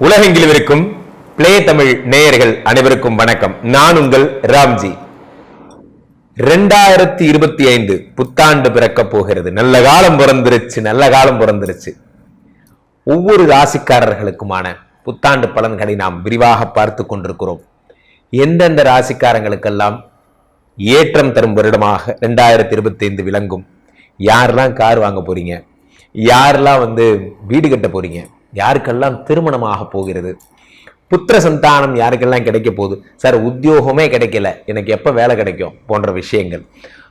உலகெங்கிலும் இருக்கும் பிளே தமிழ் நேயர்கள் அனைவருக்கும் வணக்கம். நான் உங்கள் ராம்ஜி. ரெண்டாயிரத்தி இருபத்தி ஐந்து புத்தாண்டு பிறக்க போகிறது. நல்ல காலம் பிறந்துருச்சு நல்ல காலம் பிறந்துருச்சு. ஒவ்வொரு ராசிக்காரர்களுக்குமான புத்தாண்டு பலன்களை நாம் விரிவாக பார்த்து கொண்டிருக்கிறோம். எந்தெந்த ராசிக்காரங்களுக்கெல்லாம் ஏற்றம் தரும் வருடமாக ரெண்டாயிரத்தி இருபத்தி ஐந்து விளங்கும்? யாரெல்லாம் கார் வாங்க போறீங்க? யாரெல்லாம் வந்து வீடு கட்ட போறீங்க? யாருக்கெல்லாம் திருமணமாக போகிறது? புத்திர சந்தானம் யாருக்கெல்லாம் கிடைக்க போகுது? சார் உத்தியோகமே கிடைக்கல. எனக்கு எப்போ வேலை கிடைக்கும்? போன்ற விஷயங்கள்.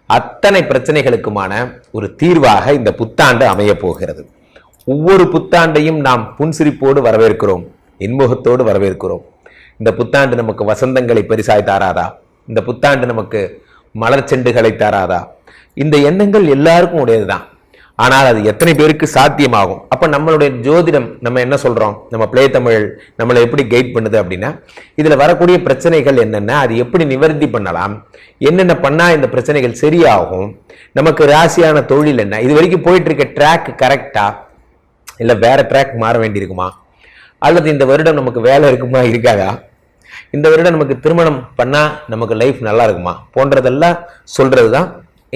அத்தனை பிரச்சனைகளுக்குமான ஒரு தீர்வாக இந்த புத்தாண்டு அமைய போகிறது. ஒவ்வொரு புத்தாண்டையும் நாம் புன்சிரிப்போடு வரவேற்கிறோம். இன்முகத்தோடு வரவேற்கிறோம். இந்த புத்தாண்டு நமக்கு வசந்தங்களை பெரிசாய் தாராதா? இந்த புத்தாண்டு நமக்கு மலர் செண்டுகளை தாராதா? இந்த எண்ணங்கள் எல்லாருக்கும் உடையது தான் ஆனால் அது எத்தனை பேருக்கு சாத்தியமாகும்? அப்போ நம்மளுடைய ஜோதிடம் நம்ம என்ன சொல்கிறோம் நம்ம பிளே தமிழ் நம்மளை எப்படி கைட் பண்ணுது அப்படின்னா இதில் வரக்கூடிய பிரச்சனைகள் என்னென்ன அது எப்படி நிவர்த்தி பண்ணலாம் என்னென்ன பண்ணால் இந்த பிரச்சனைகள் சரியாகும் நமக்கு ராசியான தொழில் என்ன இது வரைக்கும் போயிட்டு இருக்க ட்ராக் கரெக்டாக இல்லை வேறு ட்ராக் மாற வேண்டியிருக்குமா? அல்லது இந்த வருடம் நமக்கு வேலை இருக்குமா இருக்காதா? இந்த வருடம் நமக்கு திருமணம் பண்ணால் நமக்கு லைஃப் நல்லா இருக்குமா? போன்றதெல்லாம் சொல்கிறது தான்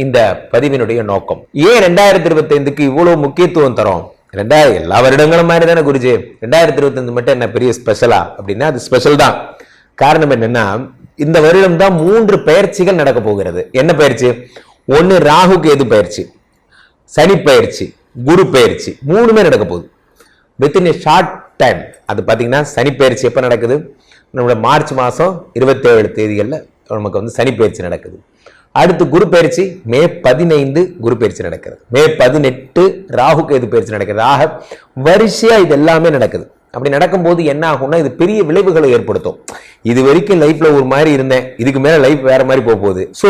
இந்த பதிவினுடைய நோக்கம். ஏன் ரெண்டாயிரத்தி இருபத்தி ஐந்துக்கு இவ்வளவு முக்கியத்துவம் தரும்? ரெண்டாயிரம் எல்லா வருடங்களும் மாதிரி தானே குருஜி? ரெண்டாயிரத்தி இருபத்தி ஐந்து மட்டும் என்ன பெரிய ஸ்பெஷலா அப்படின்னா அது ஸ்பெஷல் தான். காரணம் என்னன்னா இந்த வருடம் தான் மூன்று பயிற்சிகள் நடக்க போகிறது. என்ன பயிற்சி? ஒன்னு ராகு கேது பயிற்சி சனி பயிற்சி குரு பயிற்சி மூணுமே நடக்க போகுது. வித்தின் ஏ ஷார்ட் டைம் அது பார்த்தீங்கன்னா சனி பயிற்சி எப்போ நடக்குது? நம்மளோட மார்ச் மாதம் இருபத்தேழு தேதிகளில் நமக்கு வந்து சனி பயிற்சி நடக்குது. அடுத்து குரு பயிற்சி மே பதினைந்து குரு பயிற்சி நடக்கிறது. மே பதினெட்டு ராகு கேது பயிற்சி நடக்கிறது. ஆக வரிசையாக இது எல்லாமே நடக்குது. அப்படி நடக்கும்போது என்ன ஆகும்னா இது பெரிய விளைவுகளை ஏற்படுத்தும். இது வரைக்கும் லைஃப்பில் ஒரு மாதிரி இருந்தேன். இதுக்கு மேலே லைஃப் வேற மாதிரி போக போகுது. ஸோ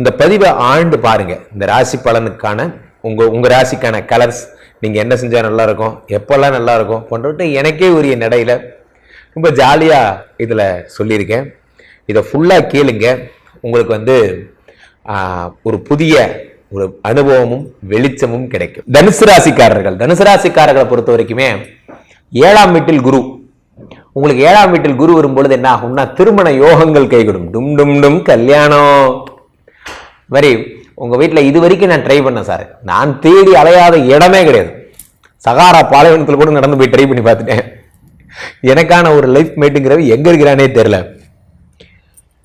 இந்த பதிவை ஆண்டு பாருங்க. இந்த ராசி பலனுக்கான உங்கள் உங்கள் ராசிக்கான கலர்ஸ் நீங்கள் என்ன செஞ்சால் நல்லாயிருக்கும்? எப்போல்லாம் நல்லாயிருக்கும்? போன்றவற்றை எனக்கே உரிய நடையில் ரொம்ப ஜாலியாக இதில் சொல்லியிருக்கேன். இதை ஃபுல்லாக கேளுங்க. உங்களுக்கு வந்து ஒரு புதிய ஒரு அனுபவமும் வெளிச்சமும் கிடைக்கும். தனுசு ராசிக்காரர்கள் தனுசு ராசிக்காரர்களை பொறுத்த வரைக்குமே ஏழாம் வீட்டில் குரு. உங்களுக்கு ஏழாம் வீட்டில் குரு வரும்பொழுது என்ன ஆகும்னா திருமண யோகங்கள் கைகூடும். டும் டும் டும் கல்யாணம். மாதிரி உங்க வீட்டில் இது வரைக்கும் நான் ட்ரை பண்ணேன் சார். நான் தேடி அலையாத இடமே கிடையாது. சகாரா பாலைவனத்தில் கூட நடந்து போய் ட்ரை பண்ணி பார்த்துட்டேன். எனக்கான ஒரு லைஃப் மேட்டுங்கிறவ எங்கே இருக்கிறானே தெரில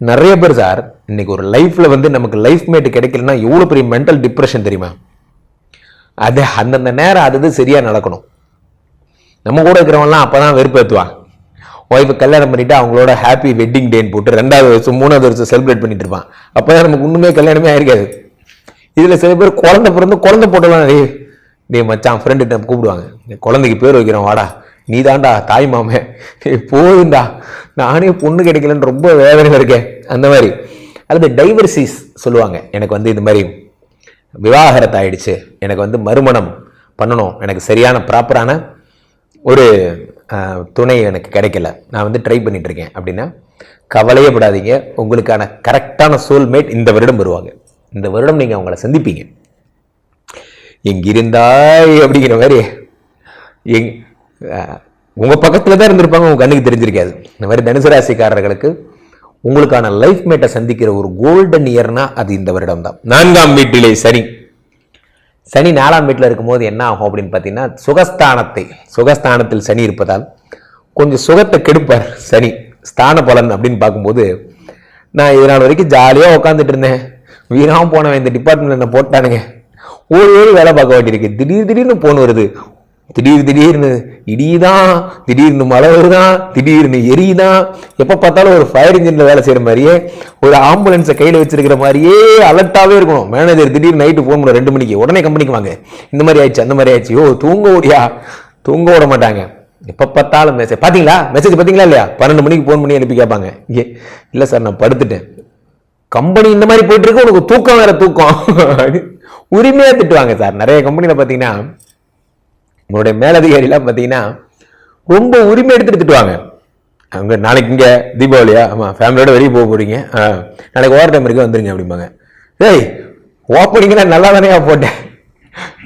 நிறைய பேர் சார் இன்னைக்கு ஒரு லைஃப்பில் வந்து நமக்கு லைஃப் மேட் கிடைக்கலன்னா எவ்வளோ பெரிய மென்டல் டிப்ரெஷன் தெரியுமா? அது அந்தந்த நேரம் அது இது நடக்கணும். நம்ம கூட இருக்கிறவங்கலாம் அப்பதான் வெறுப்பேற்றுவான் ஒய்ஃபை கல்யாணம் பண்ணிவிட்டு அவங்களோட ஹாப்பி வெட்டிங் டேன்னு போட்டு ரெண்டாவது வருஷம் மூணாவது வருஷம் செலிப்ரேட் பண்ணிட்டு இருப்பான். அப்பதான் நமக்கு ஒன்றுமே கல்யாணமே ஆயிருக்காது. இதில் சில பேர் குழந்தை பிறந்து குழந்தை போட்டலாம் டே டே மச்சான் ஃப்ரெண்டு கூப்பிடுவாங்க. குழந்தைக்கு பேர் வைக்கிறோம் வாடா. நீதான்டா தாய் மாமே. போதுண்டா. போதும்டா நானே பொண்ணு கிடைக்கலன்னு ரொம்ப வேதனையில் இருக்கேன். அந்த மாதிரி. அல்லது டைவர்சிஸ் சொல்லுவாங்க. எனக்கு வந்து இது மாதிரி விவாகரத்து ஆயிடுச்சு. எனக்கு வந்து மறுமணம் பண்ணணும். எனக்கு சரியான ப்ராப்பரான ஒரு துணை எனக்கு கிடைக்கல. நான் வந்து ட்ரை பண்ணிகிட்ருக்கேன் அப்படின்னா கவலையே படாதீங்க. உங்களுக்கான கரெக்டான சோல்மேட் இந்த வருடம் வருவாங்க. இந்த வருடம் நீங்கள் அவங்கள சந்திப்பீங்க. எங்கிருந்தாய் அப்படிங்கிற மாதிரி. எங் உங்கள் உங்க தான் இருந்திருப்பாங்க உங்க கண்ணுக்கு தெரிஞ்சிருக்காது. இந்த மாதிரி தனுசு ராசிக்காரர்களுக்கு உங்களுக்கான லைஃப் மேட்டை சந்திக்கிற ஒரு கோல்டன் இயர்னா அது இந்த வருடம் தான் நான்காம் வீட்டிலே சனி. சனி நாலாம் வீட்டில் இருக்கும்போது என்ன ஆகும் அப்படின்னு பார்த்தீங்கன்னா சுகஸ்தானத்தை சுகஸ்தானத்தில் சனி இருப்பதால் கொஞ்சம் சுகத்தை கெடுப்பார் சனி. ஸ்தான பலன் அப்படின்னு பார்க்கும்போது நான் இது நாள் வரைக்கும் ஜாலியாக உட்காந்துட்டு இருந்தேன். வீணாம போனவன் இந்த டிபார்ட்மெண்ட் என்ன போட்டானுங்க. ஒரு ஓடி வேலை பார்க்க வேண்டியிருக்கு. திடீர் திடீர்னு போன் வருது. திடீர் திடீர்னு இடிதான் திடீர்னு மழை வருதான் திடீர்னு எரியுதான் எப்போ பார்த்தாலும் ஒரு ஃபயர் இன்ஜினில் வேலை செய்கிற மாதிரியே ஒரு ஆம்புலன்ஸை கையில் வச்சிருக்கிற மாதிரியே அலர்ட்டாகவே இருக்கணும். மேனேஜர் திடீர்னு நைட்டு ஃபோன் பண்ண ரெண்டு மணிக்கு. உடனே கம்பெனிக்கு வாங்க. இந்த மாதிரி ஆயிடுச்சு அந்த மாதிரி ஆயிடுச்சு. ஓ தூங்க ஓடியா? தூங்க விட மாட்டாங்க. எப்போ பார்த்தாலும் மெசேஜ் பார்த்தீங்களா மெசேஜ் பார்த்தீங்களா இல்லையா? பன்னெண்டு மணிக்கு ஃபோன் பண்ணி அனுப்பி கேட்பாங்க. ஏ இல்லை சார் நான் படுத்துட்டேன். கம்பெனி இந்த மாதிரி போயிட்டு இருக்கு உனக்கு தூக்கம் வேற தூக்கம். உரிமையாக திட்டுவாங்க சார் நிறைய கம்பெனியில் பார்த்தீங்கன்னா உங்களுடைய மேலதிகாரிலாம் பார்த்தீங்கன்னா ரொம்ப உரிமை எடுத்துட்டு திட்டுவாங்க. அவங்க நாளைக்கு இங்கே தீபாவளியா? ஆமாம் ஃபேமிலியோட வெளியே போக போகிறீங்க ஆ, நாளைக்கு ஓவர் டைம் இருக்கு வந்துருங்க அப்படிம்பாங்க. ஏய் ஓப்பனிங்லாம் நல்லா தானே போட்டேன்.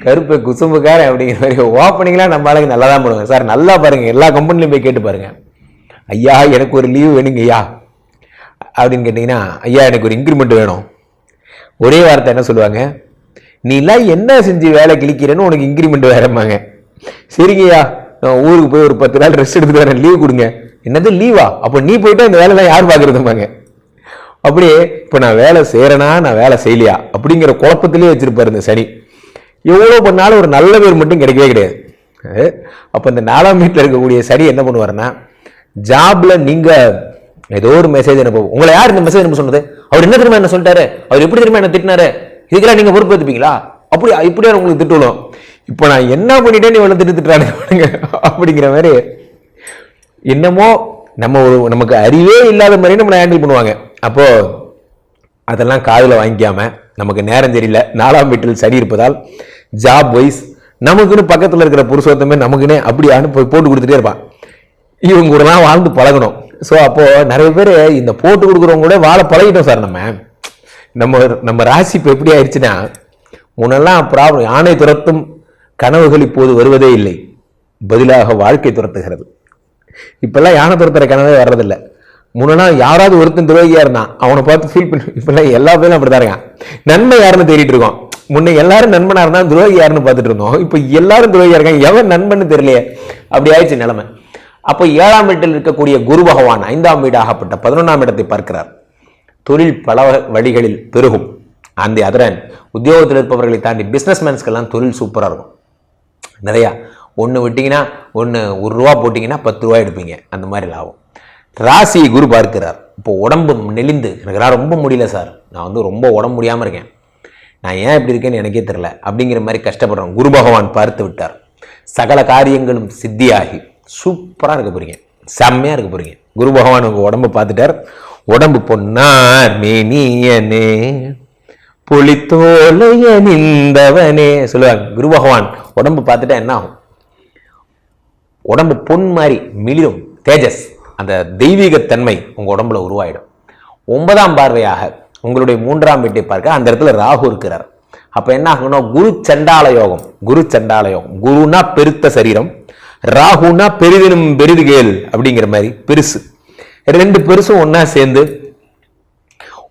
கருப்பு குசும்புக்காரன் அப்படிங்கிற மாதிரி ஓப்பனிங்லாம் நம்ம ஆளுக்கு நல்லா தான் பண்ணுவாங்க சார் நல்லா பாருங்கள் எல்லா கம்பெனிலையும் போய் கேட்டு பாருங்கள் ஐயா எனக்கு ஒரு லீவு வேணுங்க ஐயா அப்படின்னு கேட்டிங்கன்னா ஐயா எனக்கு ஒரு இன்க்ரிமெண்ட் வேணும். ஒரே வார்த்தை என்ன சொல்லுவாங்க? நீ எல்லாம் என்ன செஞ்சு வேலை கிழிக்கிறேன்னு உனக்கு இன்க்ரிமெண்ட் வேறம்பாங்க. சரிங்கய்யா நான் ஊருக்கு போய் ஒரு பத்து நாள் ரெஸ்ட் எடுத்துட்டு வரேன். லீவ் கொடுங்க. என்னது லீவா அப்போ நீ போயிட்டா இந்த வேலைலாம் யார் பார்க்குறதும்பாங்க. அப்படியே இப்போ நான் வேலை செய்கிறேனா நான் வேலை செய்யலையா? அப்படிங்கிற குழப்பத்திலே வச்சிருப்பாரு இந்த சனி. எவ்வளோ பண்ணாலும் ஒரு நல்ல பேர் மட்டும் கிடைக்கவே கிடையாது. அப்போ இந்த நாலாம் வீட்டில் இருக்கக்கூடிய சனி என்ன பண்ணுவாருன்னா ஜாப்ல நீங்கள் ஏதோ ஒரு மெசேஜ் அனுப்ப உங்களை யார் இந்த மெசேஜ் அனுப்ப சொன்னது? அவர் என்ன தெரியுமா என்ன சொல்லிட்டாரு? அவர் எப்படி தெரியுமா என்ன திட்டினாரு? இதுக்கெல்லாம் நீங்கள் பொறுப்பு எடுத்துப்பீங்களா அப்படி இப்படியா உங்களுக்கு திட்டுவோம். இப்போ நான் என்ன பண்ணிட்டேன்னு இவ்வளோ திட்டு அப்படிங்கிற மாதிரி என்னமோ நம்ம ஒரு நமக்கு அறிவே இல்லாத மாதிரி நம்மளை ஹேண்டில் பண்ணுவாங்க. அப்போது அதெல்லாம் காதில் வாங்கிக்காமல் நமக்கு நேரம் தெரியல நாலாம் வீட்டில் சரி இருப்பதால் ஜாப் வைஸ் நமக்குன்னு பக்கத்தில் இருக்கிற புருஷோத்தமே நமக்குன்னே அப்படி போய் போட்டு கொடுத்துட்டே இருப்பான். இவங்க கூடலாம் வாழ்ந்து பழகணும். ஸோ அப்போது நிறைய பேர் இந்த போட்டு கொடுக்குறவங்க கூட வாழ பழகிட்டோம் சார் நம்ம. நம்ம நம்ம ராசி இப்போ எப்படி ஆயிடுச்சுன்னா முன்னெல்லாம் ப்ராப்ளம் யானை துரத்தும் கனவுகள் இப்போது வருவதே இல்லை. பதிலாக வாழ்க்கை துரத்துகிறது. இப்பெல்லாம் யானை துரத்துற கனவே வர்றதில்லை. முன்னா யாராவது ஒருத்தன் துரோகியா இருந்தான் அவனை பார்த்து ஃபீல் பண்ணி இப்பெல்லாம் எல்லா பேரும் அப்படிதான் இருக்கான். நன்மை யாருன்னு தேடிட்டு இருக்கோம். முன்ன எல்லாரும் நண்பனா இருந்தா துரோகி யாருன்னு பார்த்துட்டு இருந்தோம். இப்போ எல்லாரும் துரோகியா இருக்காங்க. எவன் நண்பன்னு தெரியலையே. அப்படி ஆயிடுச்சு நிலைமை. அப்போ ஏழாம் வீட்டில் இருக்கக்கூடிய குரு பகவான் ஐந்தாம் வீடாகப்பட்ட பதினொன்றாம் இடத்தை பார்க்கிறார். தொழில் பல வழிகளில் பெருகும். அந்த அதரன் உத்தியோகத்தில் இருப்பவர்களை தாண்டி பிஸ்னஸ்மேன்ஸ்க்கெல்லாம் தொழில் சூப்பராக இருக்கும். நிறையா. ஒன்று விட்டிங்கன்னா ஒன்று ஒரு ரூபா போட்டிங்கன்னா பத்து ரூபா எடுப்பீங்க. அந்த மாதிரி லாபம். ராசி குரு பார்க்கிறார். இப்போ உடம்பு நெளிந்து. எனக்கு நான் ரொம்ப முடியல சார். நான் வந்து ரொம்ப உடம்பு முடியாமல் இருக்கேன். நான் ஏன் இப்படி இருக்கேன்னு எனக்கே தெரில அப்படிங்கிற மாதிரி கஷ்டப்படுறோம். குரு பகவான் பார்த்து விட்டார். சகல காரியங்களும் சித்தியாகி. சூப்பராக இருக்க போகிறீங்க செம்மையாக இருக்க போகிறீங்க குரு பகவான் உங்கள் உடம்பு பார்த்துட்டார். உடம்பு பொன்னார் மேனியனே. புலித்தோலைய நின்றவனே சொல்லுவாங்க குரு பகவான் உடம்பு பார்த்துட்டா என்ன ஆகும்? உடம்பு பொன் மாதிரி மிளிரும் தேஜஸ். அந்த தெய்வீகத்தன்மை உங்கள் உடம்புல உருவாயிடும். ஒன்பதாம் பார்வையாக உங்களுடைய மூன்றாம் வீட்டை பார்க்க அந்த இடத்துல ராகு இருக்கிறார். அப்போ என்ன ஆகும்னா குரு சண்டால யோகம் குரு சண்டால யோகம் குருனா பெருத்த சரீரம் ராகுனா பெரிதினும் பெரிதுகேல் அப்படிங்கிற மாதிரி பெருசு. ரெண்டு பெருசும் ஒன்றா சேர்ந்து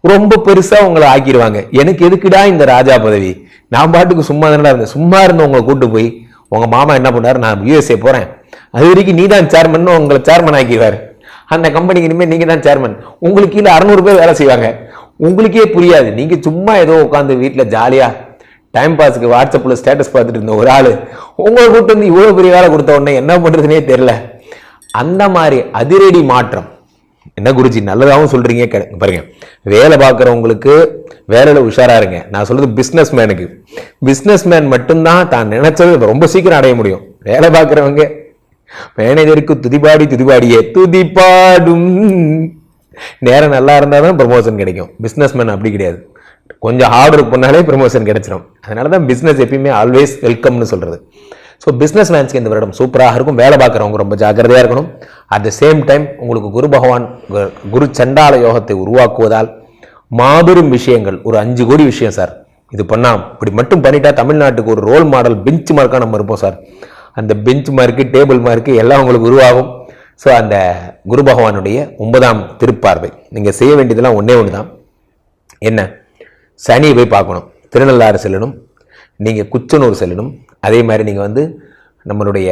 ரொம்ப பெருசா உங்களை ஆக்கிடுவாங்க. எனக்கு எதுக்குடா இந்த ராஜா பதவி? நான் பாட்டுக்கு சும்மா தானடா இருந்தேன். சும்மா இருந்து உங்களை கூட்டு போய் உங்க மாமா என்ன பண்ணாரு? நான் யூஎஸ்ஏ போறேன். அது வரைக்கும் நீ தான் சேர்மன் உங்களை சேர்மன் ஆக்கிடுவார். அந்த கம்பெனிக்கு இனிமேல் நீங்க தான் சேர்மன் உங்களுக்கு கீழே அறநூறு பேர் வேலை செய்வாங்க. உங்களுக்கே புரியாது. நீங்க சும்மா ஏதோ உட்காந்து வீட்டில் ஜாலியா டைம் பாஸ்க்கு வாட்ஸ்அப்பில் ஸ்டேட்டஸ் பார்த்துட்டு இருந்த ஒரு ஆள் உங்களை கூட்டு வந்து இவ்வளோ பெரிய வேலை கொடுத்த உடனே என்ன பண்ணுறதுனே தெரில அந்த மாதிரி அதிரடி மாற்றம். என்ன குருஜி நல்லதாகவும் சொல்றீங்க பாருங்க. வேலை பார்க்குறவங்களுக்கு வேலையில் உஷாரா இருங்க. நான் சொல்றது பிஸ்னஸ் மேனுக்கு பிஸ்னஸ் மேன் மட்டும்தான் தான் நினைச்சது ரொம்ப சீக்கிரம் அடைய முடியும். வேலை பார்க்குறவங்க மேனேஜருக்கு துதிபாடி துதிபாடியே துதிப்பாடும் நேரம் நல்லா இருந்தால் தான் ப்ரொமோஷன் கிடைக்கும். பிஸ்னஸ் மேன் அப்படி கிடையாது. கொஞ்சம் ஹார்ட் ஒர்க் பண்ணாலே ப்ரொமோஷன் கிடைச்சிடும் அதனால தான் பிஸ்னஸ் எப்பயுமே ஆல்வேஸ் வெல்கம்னு சொல்றது. ஸோ பிஸ்னஸ் மேன்ஸ்க்கு இந்த வருடம் சூப்பராக இருக்கும். வேலை பார்க்குறவங்க ரொம்ப ஜாக்கிரதையாக இருக்கணும். அட் த சேம் டைம் உங்களுக்கு குரு பகவான் கு- குரு சண்டால யோகத்தை உருவாக்குவதால் மாபெரும் விஷயங்கள் ஒரு அஞ்சு கோடி விஷயம் சார். இது பண்ணால் இப்படி மட்டும் பண்ணிட்டா தமிழ்நாட்டுக்கு ஒரு ரோல் மாடல் பெஞ்ச் மார்க்காக நம்ம இருப்போம் சார். அந்த பெஞ்ச் மார்க்கு டேபிள் மார்க்கு எல்லாம் உங்களுக்கு உருவாகும். ஸோ அந்த குரு பகவானுடைய ஒன்பதாம் திருப்பார்வை. நீங்கள் செய்ய வேண்டியதெல்லாம் ஒன்றே ஒன்று தான் என்ன? சனியை போய் பார்க்கணும். திருநள்ளாறு செல்லணும். நீங்கள் குச்சனூர் செல்லணும். அதே மாதிரி நீங்கள் வந்து நம்மளுடைய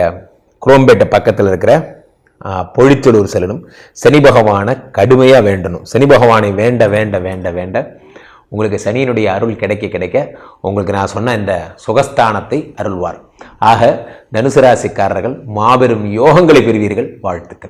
குரோம்பேட்டை பக்கத்தில் இருக்கிற ஆ, செல்லணும். சனி பகவானை கடுமையாக வேண்டணும். சனி பகவானை வேண்ட வேண்ட வேண்ட வேண்ட உங்களுக்கு சனியினுடைய அருள் கிடைக்க கிடைக்க உங்களுக்கு நான் சொன்ன இந்த சுகஸ்தானத்தை அருள்வார். ஆக தனுசு ராசிக்காரர்கள் மாபெரும் யோகங்களை பெறுவீர்கள். வாழ்த்துக்கள்.